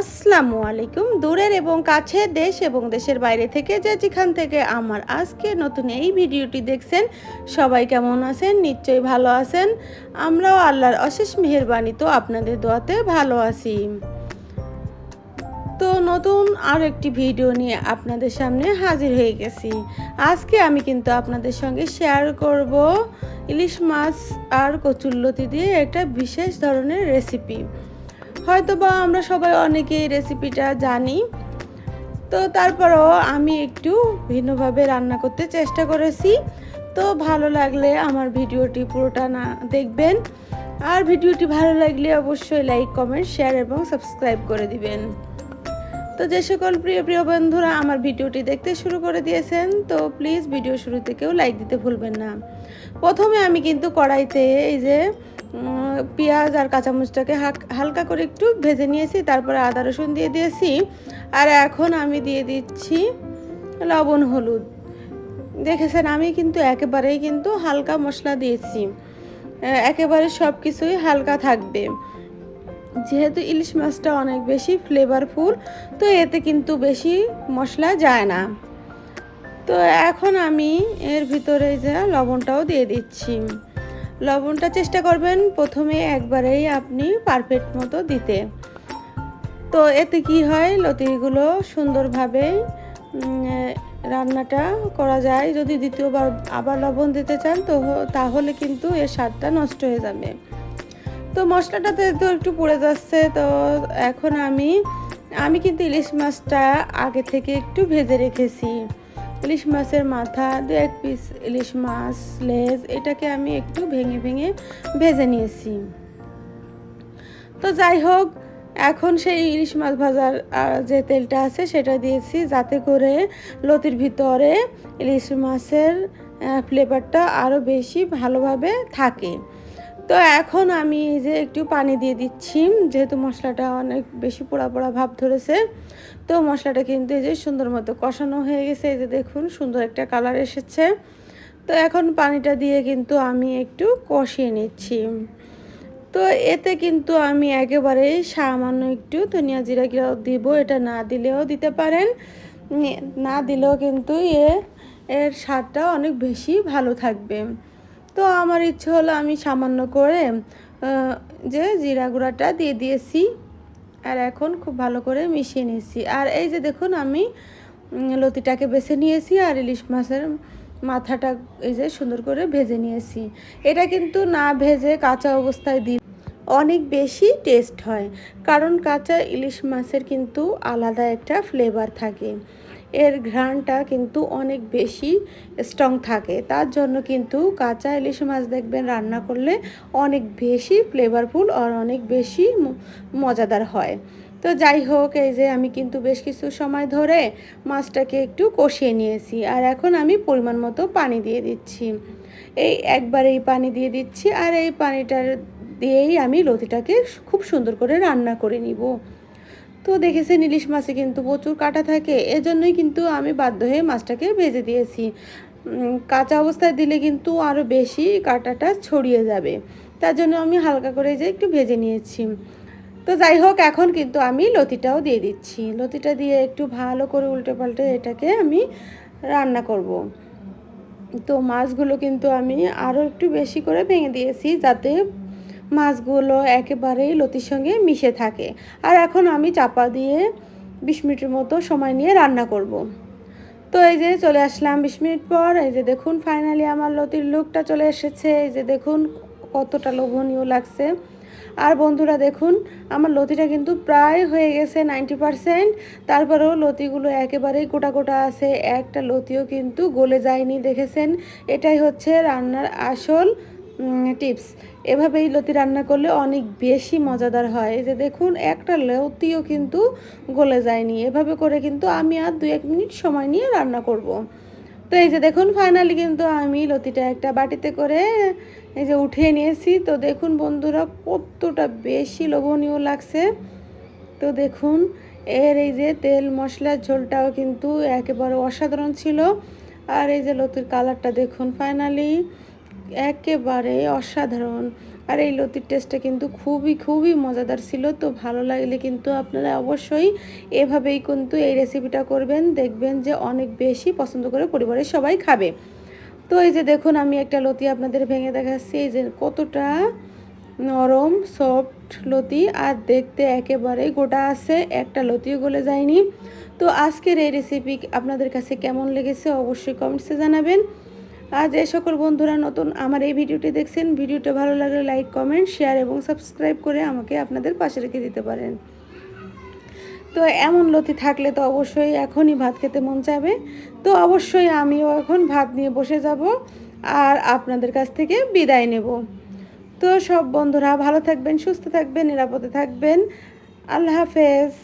আসসালামু আলাইকুম। দূরের এবং কাছে দেশ এবং দেশের বাইরে থেকে যে যেখান থেকে আমার আজকে নতুন এই ভিডিওটি দেখছেন, সবাই কেমন আছেন? নিশ্চয়ই ভালো আছেন। আমরাও আল্লাহর অশেষ মেহেরবানি তো আপনাদের দোয়াতে ভালো আছি। তো নতুন আর একটি ভিডিও নিয়ে আপনাদের সামনে হাজির হয়ে গেছি। আজকে আমি কিন্তু আপনাদের সঙ্গে শেয়ার করব ইলিশ মাছ আর কচুল্লতি দিয়ে একটা বিশেষ ধরনের রেসিপি হয়তো বা আমরা সবাই অনেকে রেসিপিটা জানি। তো তারপরও আমি একটু ভিন্নভাবে রান্না করতে চেষ্টা করেছি। তো ভালো লাগলে আমার ভিডিওটি পুরোটা না দেখবেন। আর ভিডিওটি ভালো লাগলে অবশ্যই লাইক কমেন্ট শেয়ার এবং সাবস্ক্রাইব করে দিবেন। তো যে সকল প্রিয় প্রিয় বন্ধুরা আমার ভিডিওটি দেখতে শুরু করে দিয়েছেন, তো প্লিজ ভিডিও শুরু থেকেও লাইক দিতে ভুলবেন না। প্রথমে আমি কিন্তু কড়াইতে এই যে পেঁয়াজ আর কাঁচামরিচটাকে হালকা করে একটু ভেজে নিয়েছি, তারপরে আদা, রসুন দিয়ে দিয়েছি। আর এখন আমি দিয়ে দিচ্ছি লবণ, হলুদ। দেখেছেন, আমি কিন্তু একেবারেই কিন্তু হালকা মশলা দিয়েছি। একেবারে সব কিছুই হালকা থাকবে। যেহেতু ইলিশ মাছটা অনেক বেশি ফ্লেভারফুল তো এতে কিন্তু বেশি মশলা যায় না। তো এখন আমি এর ভিতরে যে লবণটাও দিয়ে দিচ্ছি। লবণটা চেষ্টা করবেন প্রথমে একবারেই আপনি পারফেক্ট মতো দিতে। তো এতে কি হয়, লতিগুলো সুন্দরভাবে রান্নাটা করা যায়। যদি দ্বিতীয়বার আবার লবণ দিতে চান, তো তাহলে কিন্তু এর স্বাদটা নষ্ট হয়ে যাবে। তো মশলাটাতে তো একটু পড়ে যাচ্ছে, তো এখন আমি আমি কিন্তু ইলিশ মাছটা আগে থেকে একটু ভেজে রেখেছি। ইলিশ মাছের মাথা দু এক পিস ইলিশ মাছ, লেজ, এটাকে আমি একটু ভেঙে ভেঙে ভেজে নিয়েছি। তো যাই হোক, এখন সেই ইলিশ মাছ ভাজার যে তেলটা আছে সেটা দিয়েছি যাতে করে লতির ভিতরে ইলিশ মাছের ফ্লেভারটা আরও বেশি ভালোভাবে থাকে। তো এখন আমি এই যে একটু পানি দিয়ে দিচ্ছি, যেহেতু মশলাটা অনেক বেশি পোড়া পোড়া ভাব ধরেছে, তো মশলাটা কিন্তু এই যে সুন্দর মতো কষানো হয়ে গেছে, এই যে দেখুন সুন্দর একটা কালার এসেছে। তো এখন পানিটা দিয়ে কিন্তু আমি একটু কষিয়ে নিচ্ছি। তো এতে কিন্তু আমি একেবারে সামান্য একটু ধনিয়া জিরা গিরা দিব, এটা না দিলেও দিতে পারেন। না দিলেও কিন্তু এ, এর স্বাদটা অনেক বেশি ভালো থাকবে। তো আমার ইচ্ছে হলো আমি সামান্য করে যে জিরা গুঁড়াটা দিয়ে দিয়েছি আর এখন খুব ভালো করে মিশিয়ে নিয়েছি। আর এই যে দেখুন আমি লতিটাকে বেছে নিয়েছি আর ইলিশ মাছের মাথাটা এই যে সুন্দর করে ভেজে নিয়েছি। এটা কিন্তু না ভেজে কাঁচা অবস্থায় দিই অনেক বেশি টেস্ট হয়, কারণ কাঁচা ইলিশ মাছের কিন্তু আলাদা একটা ফ্লেভার থাকে। এর ঘ্রাণটা কিন্তু অনেক বেশি স্ট্রং থাকে। তার জন্য কিন্তু কাঁচা ইলিশ মাছ দেখবেন রান্না করলে অনেক বেশি ফ্লেভারফুল আর অনেক বেশি মজাদার হয়। তো যাই হোক, এই যে আমি কিন্তু বেশ কিছু সময় ধরে মাছটাকে একটু কষিয়ে নিয়েছি আর এখন আমি পরিমাণ মতো পানি দিয়ে দিচ্ছি। এই একবার এই পানি দিয়ে দিচ্ছি আর এই পানিটার দিয়েই আমি লতিটাকে খুব সুন্দর করে রান্না করে নিব। তো দেখেছেন ইলিশ মাছে কিন্তু প্রচুর কাটা থাকে। এজন্যই কিন্তু আমি বাধ্য হয়ে মাছটাকে ভেজে দিয়েছি। কাঁচা অবস্থায় দিলে কিন্তু আরও বেশি কাঁটাটা ছড়িয়ে যাবে। তার জন্য আমি হালকা করে যে একটু ভেজে নিয়েছি। তো যাই হোক, এখন কিন্তু আমি লতিটাও দিয়ে দিচ্ছি। লতিটা দিয়ে একটু ভালো করে উল্টে পাল্টে এটাকে আমি রান্না করব। তো মাছগুলো কিন্তু আমি আরও একটু বেশি করে ভেঙে দিয়েছি যাতে মাছগুলো একেবারেই লতির সঙ্গে মিশে থাকে। আর এখন আমি চাপা দিয়ে বিশ মিনিটের মতো সময় নিয়ে রান্না করব। তো এই যে চলে আসলাম বিশ মিনিট পর, এই যে দেখুন ফাইনালি আমার লতির লুকটা চলে এসেছে। এই যে দেখুন কতটা লোভনীয় লাগছে। আর বন্ধুরা দেখুন, আমার লতিটা কিন্তু প্রায় হয়ে গেছে নাইনটি পারসেন্ট তারপরেও লতিগুলো একেবারেই গোটা গোটা আছে। একটা লতিও কিন্তু গলে যায়নি, দেখেছেন? এটাই হচ্ছে রান্নার আসল টিপস এভাবেই লতি রান্না করলে অনেক বেশি মজাদার হয়। যে দেখুন, একটা লতিও কিন্তু গলে যায়নি। এভাবে করে কিন্তু আমি আর দু এক মিনিট সময় নিয়ে রান্না করব। তো এই যে দেখুন ফাইনালি কিন্তু আমি লতিটা একটা বাটিতে করে এই যে উঠিয়ে নিয়েছি। তো দেখুন বন্ধুরা, কতটা বেশি লোভনীয় লাগছে। তো দেখুন, এর এই যে তেল মশলার ঝোলটাও কিন্তু একেবারে অসাধারণ ছিল। আর এই যে লতির কালারটা দেখুন ফাইনালি একেবারে অসাধারণ। আর এই লতির টেস্টটা কিন্তু খুবই খুবই মজাদার ছিল, তো ভালো লাগলে কিন্তু আপনারা অবশ্যই এভাবেই কিন্তু এই রেসিপিটা করবেন। দেখবেন যে অনেক বেশি পছন্দ করে পরিবারের সবাই খাবে। তো এই যে দেখুন, আমি একটা লতি আপনাদের ভেঙে দেখাচ্ছি। এই যে কতটা নরম সফট লতি, আর দেখতে একেবারে গোটা আছে, একটা লতিও গলে যায়নি। তো আজকের এই রেসিপি আপনাদের কাছে কেমন লেগেছে অবশ্যই কমেন্টসে জানাবেন। আর যে সকল বন্ধুরা নতুন আমার এই ভিডিওটি দেখছেন, ভিডিওটা ভালো লাগলে লাইক কমেন্ট শেয়ার এবং সাবস্ক্রাইব করে আমাকে আপনাদের পাশে রেখে দিতে পারেন। তো এমন লতি থাকলে তো অবশ্যই এখনই ভাত খেতে মন চাবে তো অবশ্যই আমিও এখন ভাত নিয়ে বসে যাব আর আপনাদের কাছ থেকে বিদায় নেব। তো সব বন্ধুরা ভালো থাকবেন, সুস্থ থাকবেন, নিরাপদে থাকবেন। আল্লাহ হাফেজ।